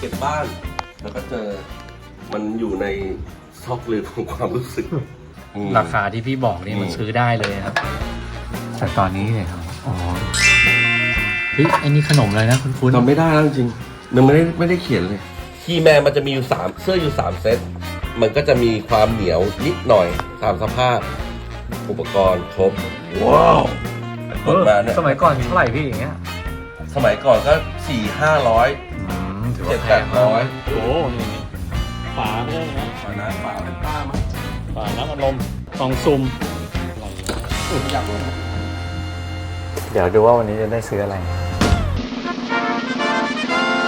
เก็บบ้าน แล้วก็เจอมันอยู่ในซอกลืมของความรู้สึกอืม ราคาที่พี่บอกนี่อืมมันซื้อได้เลยครับ แต่ตอนนี้เนี่ยครับอ๋อเฮ้ยไอ้นี่ขนมอะไรนะคุณคุณจำไม่ได้แล้วจริงๆมันไม่ได้ไม่ได้เขียนเลย คีย์แมนมันจะมีอยู่สามเสื้ออยู่สามเซต มันก็จะมีความเหนียวนิดหน่อยตามสภาพ อุปกรณ์ครบ ว้าวกดมาเนี่ยสมัยก่อนเท่าไหร่พี่อย่างเงี้ยสมัยก่อนก็สี่ห้าร้อยอืมถือ เจ็ว่าดแพแปงดมาร้อยกโอ้โหนี่ฝาไม่ได้นะตอนนั้นฝาเป็นป้ามั้งฝาน้ำอัดลมกล่องซุ่มอะไรนะอยากรู้เดี๋ยวดูว่าวันนี้จะได้ซื้ออะไร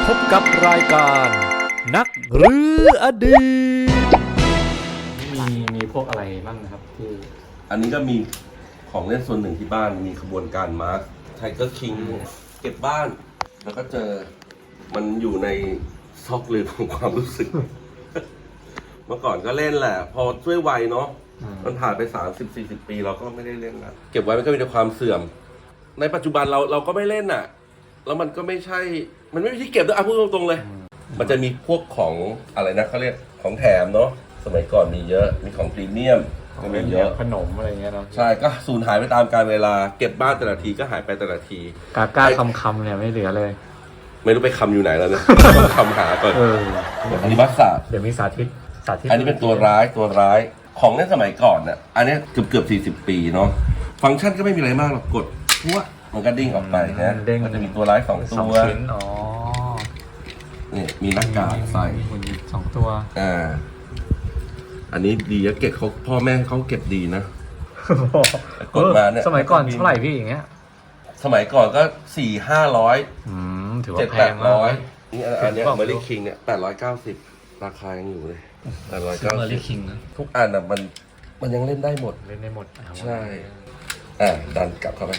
พบกับรายการ นักหรืออดีต มีมีพวกอะไรบ้างนะครับที่อันนี้ก็มีของเล่นส่วนหนึ่งที่บ้านมีขบวนการมาร์คไทเกอร์คิงเก็บบ้าน แล้วก็เจอ มันอยู่ในซอกลืมของความรู้สึก เมื่อก่อนก็เล่นแหละ พอช่วยวัยเนาะอืมมันผ่านไป30 40ปีเราก็ไม่ได้เล่นแล้วเก็บไว้มันก็มีแต่ความเสื่อม ในปัจจุบันเราเราก็ไม่เล่นอะ แล้วมันก็ไม่ใช่ มันไม่มีที่เก็บด้วยอะพูดตรงๆเลย มันจะมีพวกของอะไรนะเขาเรียกของแถมเนาะสมัยก่อนมีเยอะมีของพรีเมียมก็มีเยอะขนมอะไรเงี้ยเนาะใช่ก็สูญหายไปตามกาลเวลา เก็บบ้านแต่ละทีก็หายไปแต่ละที กาก้าคำคำๆเนี่ยไม่เหลือเลย ไม่รู้ไปคำอยู่ไหนแล้วนะต้องคำหาก่อนเอออันนี้บัสซาร์ดเดี๋ยวมีสาธิตสาธิตอันนี้เป็นตัวร้ายตัวร้ายของเล่นสมัยก่อนน่ะอันนี้เกือบเกือบสี่สิบปีเนาะฟังก์ชันก็ไม่มีอะไรมากหรอกกดพัวมันก็ดิ้งออกไปนะเด้งมันจะมีตัวร้ายสองสองตัวชิ้นอ๋อนี่มีหน้ากากใส่มีหุ่นยนต์สองตัวอ่าอันนี้ดีอะเก็บเขาพ่อแม่เขาเก็บดีนะกดมาเนี่ยสมัยก่อนเท่าไหร่พี่อย่างเงี้ย สมัยก่อนก็สี่ห้าร้อยอืม ถือว่าเจ็ดแพแปงดมากร้อย นี่อันอันเนี้ยถึงบอกเมอร์ลี่คิงเนี่ยแปดร้อยเก้าสิบราคายังอยู่เลยแปดร้อยซื้อเก้าเมอสิรี่บคิงนะทุกอันอะมันมันยังเล่นได้หมด เล่นได้หมดอะใช่ อ่าดันกลับเข้าไป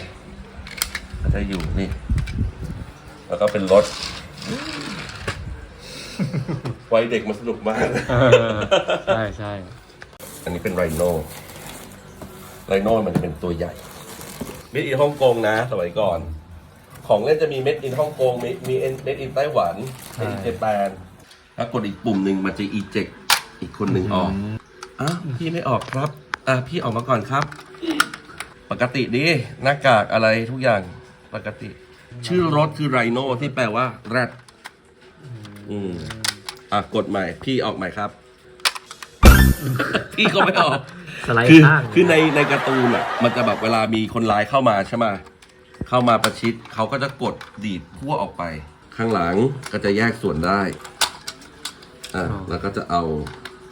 ก็จะอยู่นี่ แล้วก็เป็นรถวัยเด็กมันสนุกมาก เออใช่ใช่อันนี้เป็นไรโน่ไรโน่มันจะเป็นตัวใหญ่เม็ดอินฮ่องกงนะ สมัยก่อน ของเล่นจะมีเม็ดอินฮ่องกงมีมีเม็ดอินไต้หวันเม็ดอินเจแปนแล้วกดอีกปุ่มหนึ่งมันจะอีเจกอีกคนหนึ่งออกอะพี่ไม่ออกครับอะพี่ออกมาก่อนครับ ปกติดีหน้ากากอะไรทุกอย่างปกติ ชื่อรถคือไรโน่ที่แปลว่าแรดอืมอะกดใหม่ พี่ออกใหม่ครับ พี่ก็ไม่ออกสไลด์คือข้าง คือในในการ์ตูนอะ มันจะแบบเวลามีคนร้ายเข้ามาใช่ไหม เข้ามาประชิดเขาก็จะกดดีดพั่วออกไป ข้างหลังก็จะแยกส่วนได้อะแล้วก็จะเอา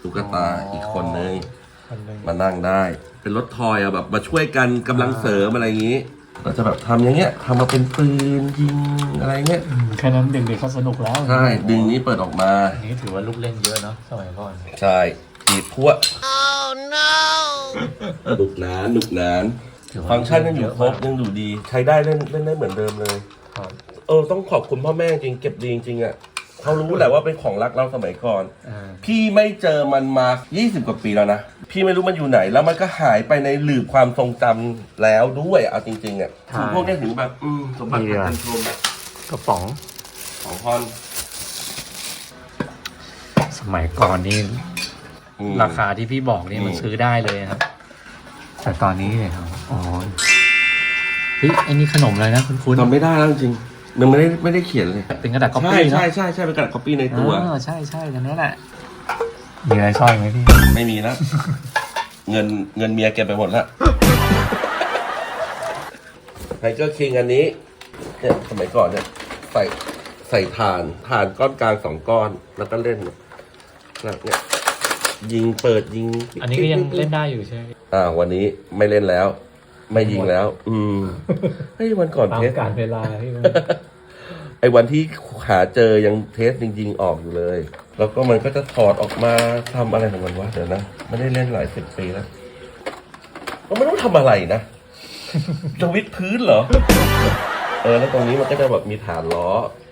ตุ๊กตาอีกคนนึงคนหนึ่งมานั่งได้ เป็นรถทอยอะแบบมาช่วยกันกำลังเสริมอะไรอย่างนี้เราจะแบบทำอย่างเงี้ยทำมาเป็นปืนยิงอะไรเงี้ยอืมแค่นั้นเด็กๆเขาสนุกแล้วใช่ดึงนี้เปิดออกมา อันนี้ถือว่าลูกเล่นเยอะเนาะสมัยก่อน ใช่ดีดพั่ว oh no หนุกหนานหนุกหนานถือว่า ฟังก์ชันยังอยู่ครบยังอยู่ดี ใช้ได้เล่นเล่นได้เหมือนเดิมเลย ครับ เออต้องขอบคุณพ่อแม่จริงเก็บดีจริงๆอะเขารู้แหละว่าเป็นของรักเราสมัยก่อน อ่า พี่ไม่เจอมันมา 20 กว่าปีแล้วนะ พี่ไม่รู้มันอยู่ไหน แล้วมันก็หายไปในหลืบความทรงจำแล้วด้วยเอาจริง ๆอะใช่ ถึงพวกนี้ถึงแบบอืมสมบัติดีของอะเป็นชมกระป๋อง ของพรสมัยก่อนนี่อืม ราคาที่พี่บอกนี่มันอืมซื้อได้เลยครับ แต่ตอนนี้เนี่ยครับอ๋อเฮ้ยไอ้นี่ขนมอะไรนะคุณคุณจำไม่ได้แล้วจริงๆมันไม่ได้ไม่ได้เขียนเลยเป็นกระดาษก๊อปใช่ปี้นะใช่ใช่ใช่เป็นกระดาษ copy ในตัวอ๋อใช่ใช่ตอนนี้แหละมีอะไรซ่อนไหมพี่ไม่มีแล้ว เงินเงินเมียเก็บไปหมดแล้วไทเกอร์คิงอันนี้ เนี่ยสมัยก่อนเนี่ยใส่ใส่ถ่านถ่านก้อนกลางสองก้อน แล้วก็เล่นเนี่ยเนี่ย ยิงเปิดยิงอันนี้ก็ยังเล่นได้อยู่ใช่ไหมพี่อ่า วันนี้ไม่เล่นแล้ว ไม่ยิงแล้ว อืมเฮ้ยวันก่อนตามเทสการเวลาพี่ไอ้วันที่หาเจอยังเทสจริง ๆ ออกอยู่เลย แล้วก็มันก็จะถอดออกมาทำอะไรของมันวะเดี๋ยวนะไม่ได้เล่นหลายสิบปีแล้วแล้วมันต้องทำอะไรนะจะวิดพื้นเหรอ เออ แล้วตรงนี้มันก็จะแบบมีฐานล้อ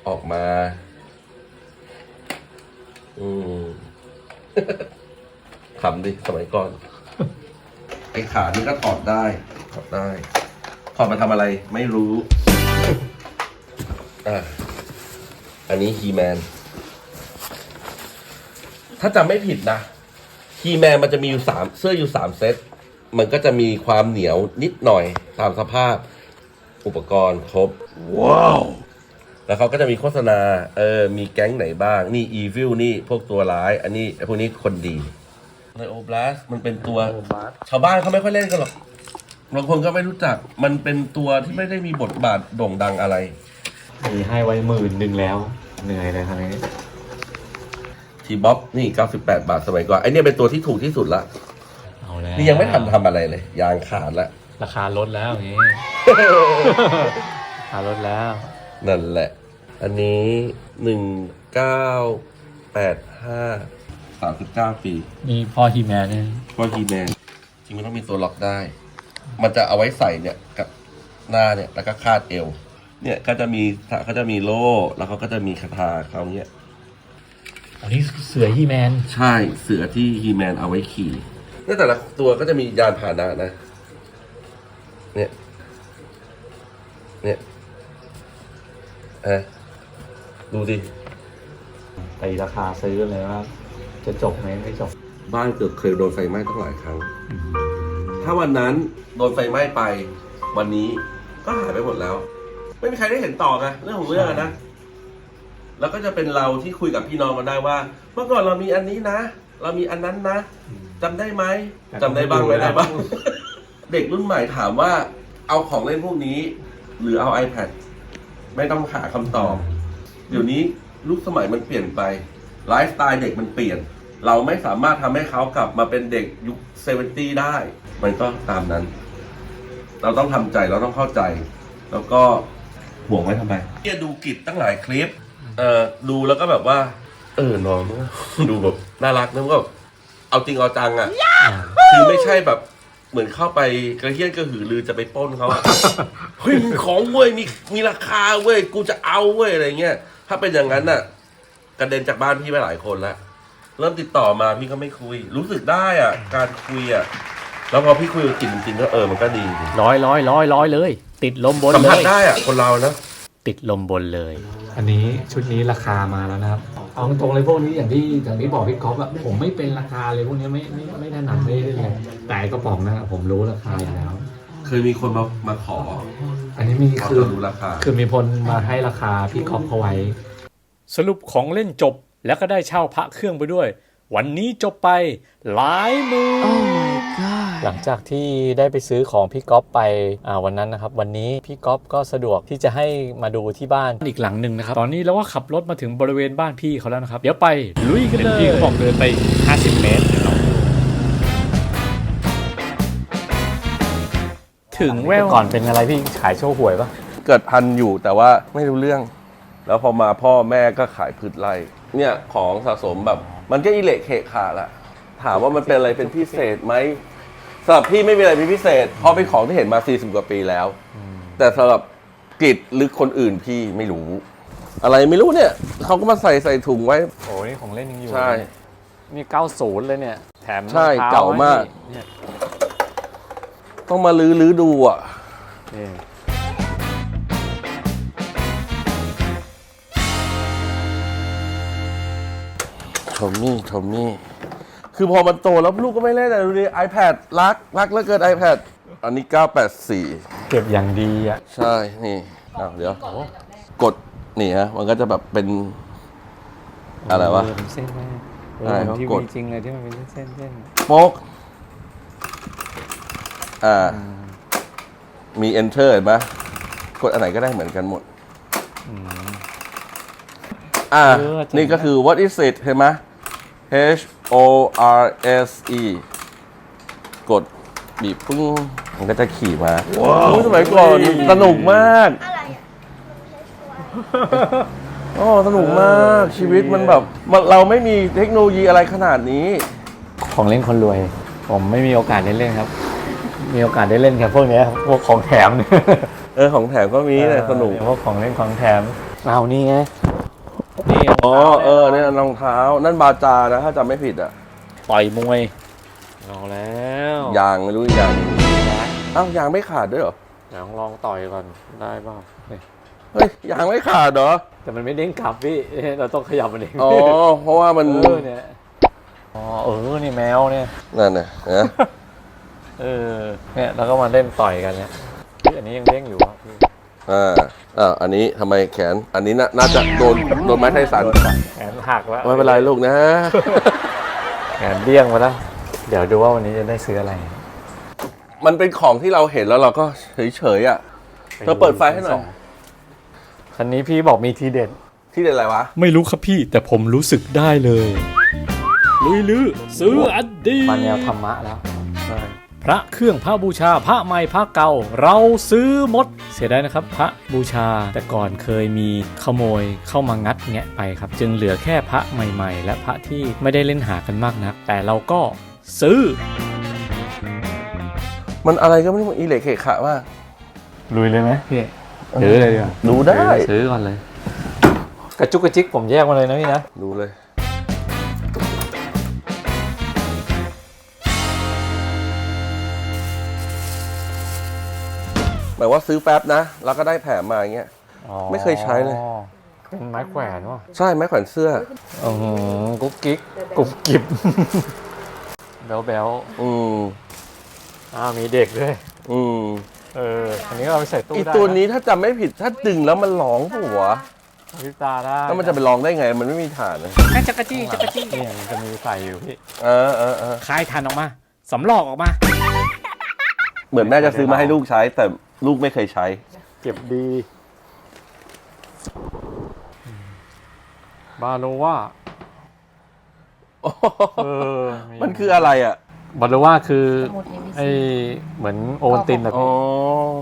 ออกมา อืม ขำดิสมัยก่อน ไอ้ขานี่ก็ถอดได้ถอดได้ถอดมาทำอะไรไม่รู้อะอันนี้ฮีแมน ถ้าจำไม่ผิดนะฮีแมนมันจะมีอยู่สามเสื้ออยู่สามเซต มันก็จะมีความเหนียวนิดหน่อยตามสภาพ อุปกรณ์ครบ ว้าว แล้วเขาก็จะมีโฆษณา เออ มีแก๊งไหนบ้าง นี่อีวิลนี่พวกตัวร้าย อันนี้ไอ้พวกนี้คนดี ในโอบลาสมันเป็นตัวชาวบ้านเขาไม่ค่อยเล่นกันหรอกบางคนก็ไม่รู้จัก มันเป็นตัวที่ไม่ได้มีบทบาทโด่งดังอะไร มีให้ไว้หมื่นหนึ่งแล้ว เหนื่อยเลยคราวนี้ทีบ๊อบนี่ 98 บาทสมัยก่อนไอเนี่ยเป็นตัวที่ถูกที่สุดละ เอาแล้วนี่ยังไม่ทันทำอะไรเลย ยางขาดละ ราคาลดแล้วอย่างนี้ ราคาลดแล้ว นั่นแหละ อันนี้ 1985 สามสิบเก้าปีนี่พ่อฮีแมนเนี่ยก็ฮีแมนจริงมันต้องมีตัวล็อกได้ มันจะเอาไว้ใส่เนี่ยกับหน้าเนี่ยแล้วก็คาดเอว เนี่ยก็จะมีเขาจะมีโล่แล้วเขาก็จะมีคาถาเขาเนี่ย อันนี้เสือฮีแมน ใช่เสือที่ฮีแมนเอาไว้ขี่เนี่ยแต่ละตัวก็จะมียานพาหนะนะ เนี่ย เนี่ยเอะดูดิ ตีราคาซื้อเลยว่า จะจบไหมไม่จบ บ้านเกือบเคยโดนไฟไหม้ตั้งหลายครั้ง ถ้าวันนั้นโดนไฟไหม้ไป วันนี้ก็หายไปหมดแล้ว ไม่มีใครได้เห็นต่อไงเรื่องของเรื่องอะนะ แล้วก็จะเป็นเราที่คุยกับพี่น้องกันได้ว่า เมื่อก่อนเรามีอันนี้นะ เรามีอันนั้นนะจำได้ไหมจำได้บ้างไม่ได้บ้าง เด็กรุ่นใหม่ถามว่า เอาของเล่นพวกนี้ หรือเอา iPad ไม่ต้องหาคำตอบ เดี๋ยวนี้ยุคสมัยมันเปลี่ยนไป ไลฟ์สไตล์เด็กมันเปลี่ยน เราไม่สามารถทำให้เขากลับมาเป็นเด็กยุคเซเวนตี้ได้ มันก็ตามนั้น เราต้องทำใจเราต้องเข้าใจ แล้วก็ห่วงไว้ทำไมเนี่ยดูกิจตั้งหลายคลิป เอ่อดูแล้วก็แบบว่า เออน้องดูแบบน่ารักนะก็แบบเอาจริงเอาจังอะคือไม่ใช่แบบเหมือนเข้าไปกระเฮี้ยนกระหือรือจะไปปล้นเขาอะ เฮ้ยมีของเว้ยมีมีราคาเว้ยกูจะเอาเว้ยอะไรเงี้ยถ้าเป็นอย่างนั้นน่ะ กระเด็นจากบ้านพี่ไปหลายคนแล้วเริ่มติดต่อมาพี่ก็ไม่คุย รู้สึกได้อะ การคุยอะแล้วพอพี่คุยกับกินจริงๆก็เออมันก็ดีร้อยร้อยร้อยร้อยเลย ติดลมบนสัมเลผัสย ได้อะคนเรานะ ติดลมบนเลย อันนี้ชุดนี้ราคามาแล้วนะครับเอาตรงๆเลยพวกนี้อย่างที่อย่างที่บอกพี่ก๊อฟอะผมไม่เป็นราคาเลยพวกนี้ไม่ไม่ไม่ถนัดไม่ได้เลยแต่ไอ้กระป๋องนะผมรู้ราคาอยู่แล้ว เคยมีคนมามาขออันนี้มีเขาคือจะรู้ราคา คือมีคนมาให้ราคาพี่ก๊อฟเขาไว้ สรุปของเล่นจบแล้วก็ได้เช่าพระเครื่องไปด้วย วันนี้จบไปหลายหมือหลังจากที่ได้ไปซื้อของพี่ก๊อฟไปอ่าวันนั้นนะครับ วันนี้พี่ก๊อฟก็สะดวกที่จะให้มาดูที่บ้าน อีกหลังหนึ่งนะครับ ตอนนี้เราก็ขับรถมาถึงบริเวณบ้านพี่เขาแล้วนะครับ เดี๋ยวไปลุยกันเลยพี่เขาบอกเดินไป 50 เมตรเดี๋ยวเราถึงแววก่อนเป็นอะไรพี่ขายโชว์หวยปะ เกิดพันอยู่แต่ว่าไม่รู้เรื่อง แล้วพอมาพ่อแม่ก็ขายพืชไร่เนี่ยของสะสมแบบ มันก็อิเละเขะขาละถามว่ามันเป็นอะไรเป็นพิเศษไหมสำหรับพี่ไม่มีอะไรเป็นพิเศษเพราะเป็นของที่เห็นมา 40 กว่าปีแล้ว แต่สำหรับกิจหรือคนอื่นพี่ไม่รู้ อะไรไม่รู้เนี่ยเขาก็มาใส่ใส่ถุงไว้ โอ้นี่ของเล่นยังอยู่ใช่ นี่90 เลยเนี่ย แถมใช่รองท้เก่ามากให้เนี่ยต้องมาลื้อลื้อดูอะนี่ ทอมมี่ทอมมี่ คือพอมันโตแล้วลูกก็ไม่เล่นอะดูดิ iPad รัก รักแล้วเกิน iPad อันนี้ 984 เก็บอย่างดีอะ ใช่ นี่อ้าวเดี๋ยว กด นี่ฮะ มันก็จะแบบเป็น อะไรวะเเป็นเส้นแม่เออะไรอเขาที่กดมีจริงเลยที่มันเป็นเส้นเส้นโป๊กอ่า มี enter เห็นไหมกดอันไหนก็ได้เหมือนกันหมดอ่า นี่ก็คือ what is it เห็นไหม H O R S E กดบีบปึ้งมันก็จะขี่มาว้าวสมัยก่อนสนุกมาก อะไรอะโอ้สนุกมากชีวิตมันแบบมันเราไม่มีเทคโนโลยีอะไรขนาดนี้ ของเล่นคนรวย ผมไม่มีโอกาสได้เล่นครับ มีโอกาสได้เล่นแค่พวกเนี้ยครับพวกของแถมเนี่ยเออของแถมก็มีแต่สนุก พวกของเล่นของแถมเอานี่ไง นี่อ๋อเออเนี่ยรองเท้า นั่นบาจานะ ถ้าจำไม่ผิดอะต่อยมวย เอาแล้วยางไม่รู้ยางอ้าวยางไม่ขาดด้วยเหรอเดี๋ยวลองต่อยก่อนได้เปล่านี่เฮ้ยยางไม่ขาดเหรอแต่มันไม่เด้งกลับพี่เราต้องขยับมันเองอ๋อเพราะว่ามันเออเนี่ยอ๋อเออนี่แมวเนี่ยนั่นน่ะนะเออเนี่ยแล้วก็มาเล่นต่อยกันเนี่ยเฮ้ยอันนี้ยังเด้งอยู่อะพี่อ่า อ่าอันนี้ทำไมแขน อันนี้น่าน่าจะโดนโดนไม้ไทสันแขนหักแล้วไม่เป็นไรลูกนะ แขนเดี้ยงไปแล้ว เดี๋ยวดูว่าวันนี้จะได้ซื้ออะไร มันเป็นของที่เราเห็นแล้วเราก็เฉยๆอะเธอเปิดไฟให้หน่อย คันนี้พี่บอกมีทีเด็ด ที่เด็ดอะไรวะ ไม่รู้ครับพี่แต่ผมรู้สึกได้เลย ลุยลือซื้ออดีตมาแนวธรรมะแล้ว พระเครื่องพระบูชาพระใหม่พระเก่า เราซื้อหมด เสียดายนะครับ พระบูชาแต่ก่อนเคยมีขโมยเข้ามางัดแงะไปครับ จึงเหลือแค่พระใหม่ ๆ และพระที่ไม่ได้เล่นหากันมากนัก แต่เราก็ซื้อ มันอะไรก็ไม่รู้อีเหล็กเขะขะมากลุยเลยไหมพี่ซื้อเลยดีกว่าดูได้ ซื้อก่อนเลย กระจุกกระจิกผมแยกมาเลยนะพี่นะ ดูเลย มายว่าซื้อแป๊บนะ แล้วก็ได้แถมมาอย่างเงี้ยไม่เคยใช้เลยอ๋อเป็นไม้แขวนว่ะใช่ไม้แขวนเสื้อ อือกุ๊กกิ๊กกุ๊บกิ๊บแบลแบลอืมอ้าวมีเด็กด้วย อืมเออ อันนี้ก็เอาไปใส่ตู้อีได้ตัวนี้ถ้าจำไม่ผิดถ้าดึงแล้วมันร้องผัวพริบตาได้แล้วมันจะไปร้องได้ไง มันไม่มีฐานนะแค่จักรจี้จักรจี้เนี่ยมันจะมีใส่อยู่พี่ เออเออเออคายทันออกมาสำลอกออกมา เหมือนแม่จะซื้อมาให้ลูกใช้แต่ ลูกไม่เคยใช้ เก็บดี บาโลว่าเออมันคืออะไรอะ บาโลว่าคือสมุด ABC ไอเหมือนโอวัลตินอะอ๋อ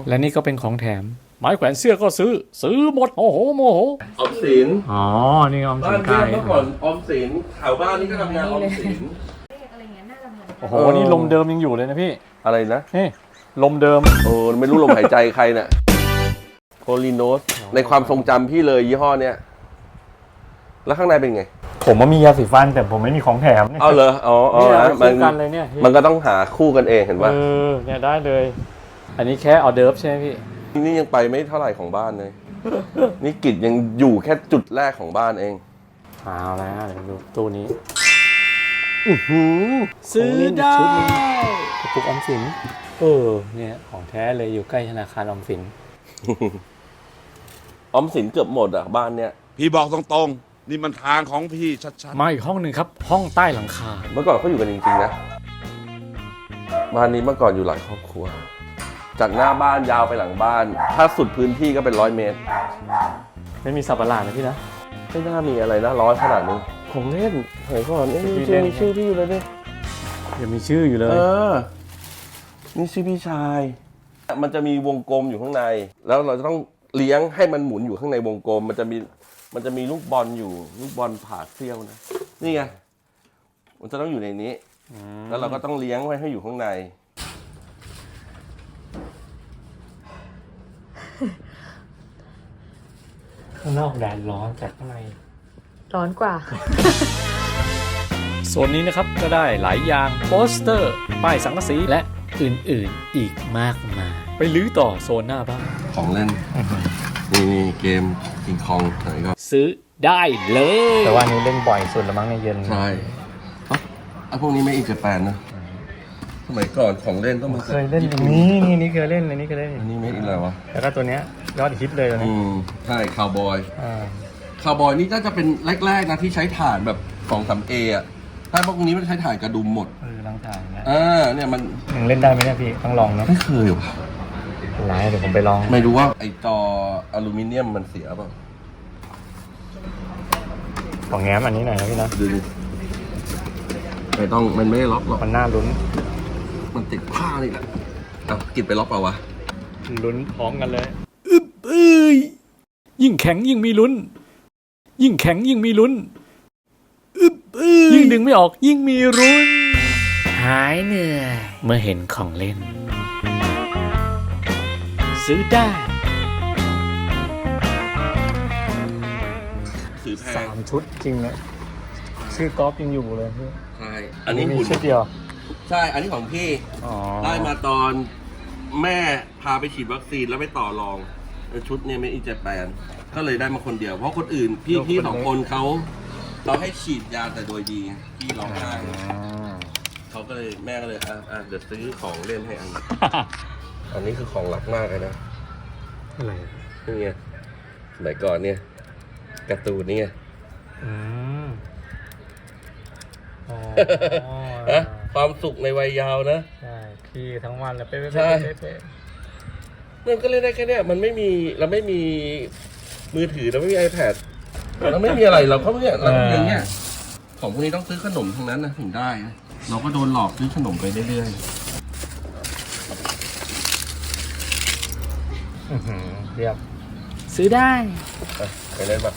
และนี่ก็เป็นของแถม ไม้แขวนเสื้อก็ซื้อ ซื้อหมดโอ้โหโมโหออมสินอ๋อ นี่ออมสิบ้านนเพื่ไก่อนเมื่อก่อนออมสินแถวบ้านนี่ก็ทำงานออมสินอะไรเงี้ยน่าจะเหมือนโอ้โหนี่ลมเดิมยังอยู่เลยนะพี่อะไรนะ นี่ ลมเดิม โอ้ไม่รู้ลมหายใจใครเนี่ยโพลีโนสในความทรงจำพี่เลยยี่ห้อเนี้ยแล้วข้างในเป็นไง ผมว่ามียาสีฟันแต่ผมไม่มีของแถมเนี่ย เอาเลยอ๋ออ๋อเนี่ยนะเอามัคู่กันเลยเนี่ยพี่มันก็ต้องหาคู่กันเองเห็นป่ะเออเนี่ยได้เลย อันนี้แค่ออเดิร์ฟใช่ไหมพี่ นี่ยังไปไม่เท่าไหร่ของบ้านเลย นี่กิจยังอยู่แค่จุดแรกของบ้านเองเอาแล้วเดี๋ยวดูตู้นี้ ซื้อได้ กระปุกออมสิน เออเนี่ยของแท้เลยอยู่ใกล้ธนาคารออมสิน ออมสินเกือบหมดอะบ้านเนี้ยพี่บอกตรงๆ นี่มันทางของพี่ชัดมาอีกห้องหนึ่งครับ ห้องใต้หลังคา เมื่อก่อนเขาอยู่กันจริงๆนะบ้านนี้เมื่อก่อนอยู่หลายครอบครัว จากหน้าบ้านยาวไปหลังบ้าน ถ้าสุดพื้นที่ก็เป็นร้อยเมตร ไม่มีสับปะหลาดนะพี่นะ ไม่น่ามีอะไรนะร้อยขนาดนี้ของเล่นเฮ้ยก่อนนี่พี่ชื่เล่อนมีชื่อพี่อยู่เลยดิยังมีชื่ออยู่เลเอยอ นี่ชื่อพี่ชาย มันจะมีวงกลมอยู่ข้างใน แล้วเราจะต้องเลี้ยงให้มันหมุนอยู่ข้างในวงกลม มันจะมีมันจะมีลูกบอลอยู่ ลูกบอลผ่าเสี้ยวนะนี่ไงมันจะต้องอยู่ในนี้แล้วเราก็ต้องเลี้ยงไว้ให้อยู่ข้างใน ข้างนอกแดดร้อนแต่ข้างใน ร้อนกว่า โซนนี้นะครับก็ได้หลายอย่างโปสเตอร์ ป้ายสังกะสีและ อื่นๆอีกมากมาย ไปลื้อต่อโซนหน้าบ้านของเล่นนี่นี่เกมคิงคองไหนก็ซื้อได้เลย แต่ว่าอันนี้เล่นบ่อยสุดละมั้งในเย็นใช่เอ้าไอ้พวกนี้ไม่อินเจแปนนะสมัยก่อนของเล่นต้องมาเคยเล่นอันนี้นี่นี่เคยเล่นอันนี้เคยเล่นอันนี้ไม่อินอะไรวะแล้วก็ตัวเนี้ยยอดฮิตเลยตัวอืนี้มใช่คาวบอยอ่าคาวบอยนี่น่าจะเป็นแรกๆนะที่ใช้ถ่านแบบสองสามเออะ ถ้าพวกนี้มันใช้ถ่านกระดุมหมด เออลังถ่ายนะอ่าเนี่ยมันยังเล่นได้ไหมเนี่ยพี่ต้องลองนะไม่เคยว่ะไลน์เดี๋ยวผมไปลองไม่รู้ว่าไอจออลูมิเนียมมันเสียเปล่าของแง้มอันนี้หน่อยนะพี่นะดูดิไม่ต้องมันไม่ได้ล็อกหรอกมันน่าลุ้น มันติดผ้านี่แหละเอากิดไปล็อกเปล่าวะลุ้นพร้อมกันเลยอึบเอ้ยยิ่งแข็งยิ่งมีลุ้น ยิ่งแข็งยิ่งมีลุ้น อึบเอ้ยยิ่งดึงไม่ออกยิ่งมีรุนหายเหนื่อย เมื่อเห็นของเล่น ซื้อได้ถือแพสางมชุดจริงเลยชื่อกอล์ฟยังอยู่เลยพี่ใช่อันนี้มีหุ่นชุดเดียวใช่ อันนี้ของพี่อ๋อได้มาตอนแม่พาไปฉีดวัคซีนแล้วไปต่อรอง ชุดเนี่ยไม่อินเจแปนก็เลยได้มาคนเดียว เพราะคนอื่นพี่พี่สองคนเขา เราให้ฉีดยาแต่โดยดีพี่ร้องไห้เขาก็เลยแม่ก็เลยอะอะเดี๋ยวซื้อของเล่นให้อันนี้อันนี้คือของหลักมากเลยนะอะไรนี่ไงสมัยก่อนเนี่ยการ์ตูนนี่ไงอืมอ๋อฮะความสุขในวัยเยาว์นะใช่พี่ทั้งวันเลยเป๊ะใช่เป๊ะเป๊ะมันก็เล่นได้แค่เนี้ยมันไม่มีเราไม่มีมือถือเราไม่มี iPad เราไม่มีอะไรเราก็เนี่ยเราอย่างเงี้ยของพวกนี้ต้องซื้อขนมทั้งนั้นนะถึงได้นะเราก็โดนหลอกซื้อขนมไปเรื่อยอื้อหือเรียบซื้อได้ๆอะไปเล่นปะ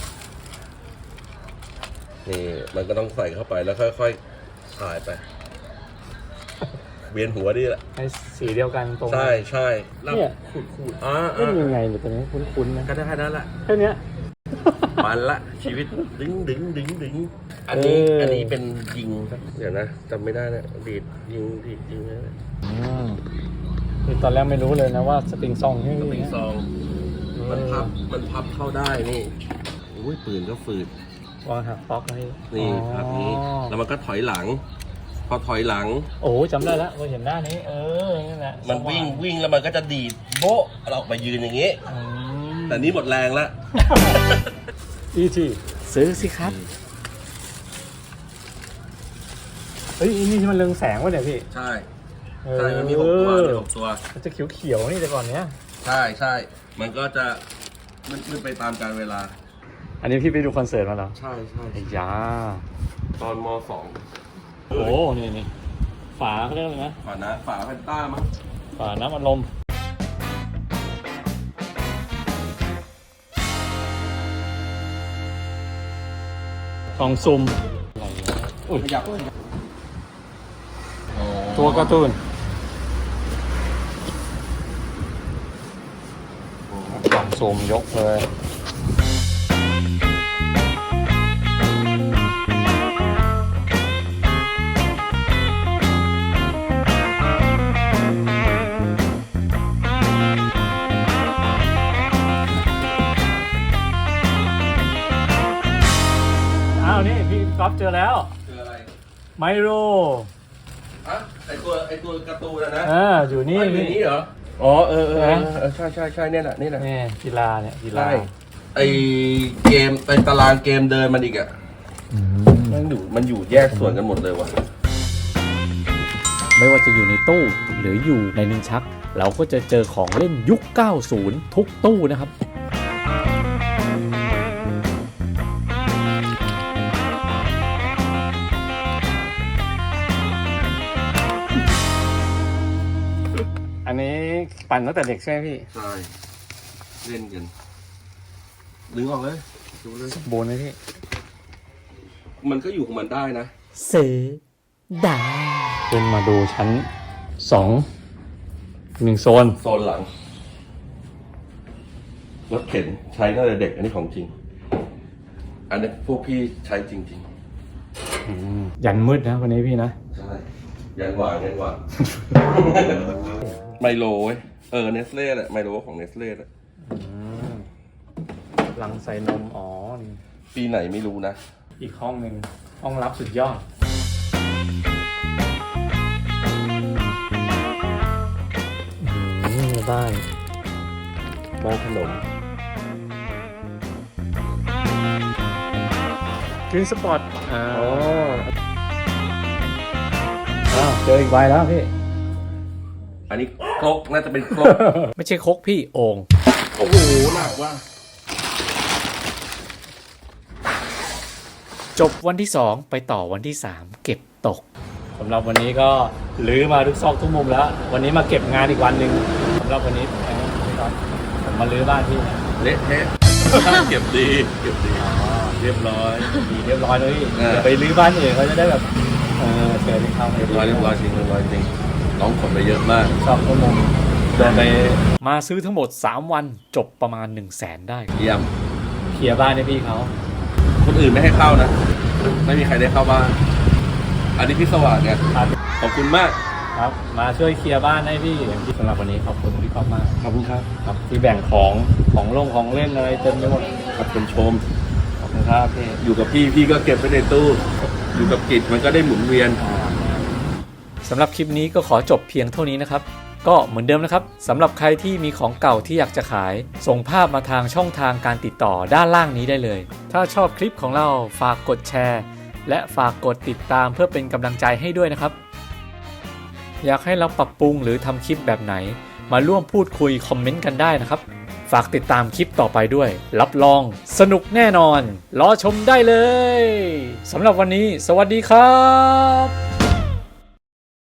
นี่มันก็ต้องใส่เข้าไปแล้วค่อยๆถ่ายไป เวียนหัวดิแหละให้สีเดียวกันตรงใช่ใช่แล้วเนี่ย ขูดขูดอ่าเล่นอ่ายังไงเนี่ยตรงนี้คุ้นๆนะก็ได้แค่นั้นแหละ แค่เนี้ย มันละชีวิตดึงดึงดึงดึงอันนี้เอออั อันนี้เป็นยิงเดี๋ยวนะจำไม่ได้นะดีดยิงดีดยิงนะอืมคือตอนแรกไม่รู้เลยนะว่าสปริงซองใช่ไหมสปริงซองมันพับมันพับเข้าได้นี่อุ้ยปืนก็ฝืด วางหักป๊อกให้นี่อ๋อพับนี้แล้วมันก็ถอยหลัง พอถอยหลัง โอ้จำได้แล้วเราเห็นหน้านี้ เออนี่แหละมันวิ่งวิ่งแล้วมันก็จะดีดโบ๊ะเราออกมายืนอย่างงี้ อืมแต่นี้หมดแรงแล้ว อีทีซื้อสิครับ เฮ้ยอันนี่ที่มันเรืองแสงวะเนี่ยพี่ใช่ใช่มันมีหกตัวมีหกตัว มันจะเขียวๆนี่แต่ก่อนเนี้ยใช่ใช่มันก็จะมันมันไปตามการเวลา อันนี้พี่ไปดูคอนเสิร์ตมาเหรอใช่ใช่ไอ้ยาตอนมสองโอ้นี่นี่ฝาเขาเรียกอะไรนะฝานะฝาแพนต้ามั้งฝาน้ำอัดลม กล่องซุ่มอุ้ยขยับตัวการ์ตูนกล่องซุ่มยกเลย ก๊อฟเจอแล้ว คืออะไรไมโรอะไอตัวไอตัวการ์ตูนอะนะอ่าอยู่นี่ไม่อยู่นี่นี่เหรอ อ๋อเออเออเออนะเออใช่ใช่ใช่เนี่ยแหละนี่แหละนี่กีฬาเนี่ยกีฬาใช่ไอเกมไอตารางเกมเดินมันอีกอะมันอยู่มันอยู่แยกส่วนกันหมดเลยว่ะ ไม่ว่าจะอยู่ในตู้หรืออยู่ในนินชัก เราก็จะเจอของเล่นยุค 90 ทุกตู้นะครับ นนี้ปั่นตั้งแต่เด็กใช่ไหมพี่ใช่เล่นกันดึงออกเลยดูเลยบูนไหมพี่ มันก็อยู่ของมันได้นะเสดาขึ้นมาดูชั้นสองหนึ่งโซน โซนหลังรถเข็นใช้ตั้งแต่เด็ก อันนี้ของจริง อันนี้พวกพี่ใช้จริงยันมืดนะวันนี้พี่นะๆใช่ยันหวานยันหวาน ไมโลเว้ยเออเนสเล่แหละไมโลของเนสเล่แหละลังใส่นมอ๋อนี่ปีไหนไม่รู้นะ อีกห้องหนึ่งห้องรับสุดยอด อืมบ้าน บ้านขนมกรีนสปอร์ตอ่าอ้าวเจออีกใบแล้วพี่ อันนี้ครกน่าจะเป็นครกไม่ใช่ครกพี่โอ่งโอ้โหหนักว่ะจบวันที่ 2 ไปต่อวันที่ 3 เก็บตกสำหรับวันนี้ก็ลื้อมาทุกซอกทุกมุมแล้ว วันนี้มาเก็บงานอีกวันหนึ่งสำหรับวันนี้ผมพี่ก๊อฟผมมาลื้อบ้านพี่นะเละเทะเก็บดีเก็บดีเรียบร้อยดีเรียบร้อยเลยพี่เอออย่าไปลื้อบ้านอื่นเขาจะได้แบบเออเกิดที่เขาเรียบร้อยเรียบร้อยจริงเรียบร้อยจริง น้องขนไปเยอะมากซอกทุกมุมโดนไปมาซื้อทั้งหมด 3 วันจบประมาณ 1 0 0 0 0แสนได้ เยี่ยมเคลียร์บ้านให้พี่เขา คนอื่นไม่ให้เข้านะ ไม่มีใครได้เข้าบ้าน อันนี้พี่สว่างเนี่ยครับ ขอบคุณมาก ครับ มาช่วยเคลียร์บ้านให้พี่สำหรับวันนี้ขอบคุณพี่ก๊อฟมาก ขอบคุณครับครับที่แบ่งของของลงของเล่นอะไรเต็มไปหมดขอบคุณชม ขอบครับพี่อยู่กับพี่พี่ก็เก็บไว้ในตู้ อยู่กับกิจมันก็ได้หมุนเวียน สำหรับคลิปนี้ก็ขอจบเพียงเท่านี้นะครับ ก็เหมือนเดิมนะครับสำหรับใครที่มีของเก่าที่อยากจะขาย ส่งภาพมาทางช่องทางการติดต่อด้านล่างนี้ได้เลย ถ้าชอบคลิปของเราฝากกดแชร์ และฝากกดติดตามเพื่อเป็นกำลังใจให้ด้วยนะครับ อยากให้เราปรับปรุงหรือทำคลิปแบบไหน มาร่วมพูดคุยคอมเมนต์กันได้นะครับ ฝากติดตามคลิปต่อไปด้วย รับรองสนุกแน่นอน รอชมได้เลยสำหรับวันนี้ สวัสดีครับ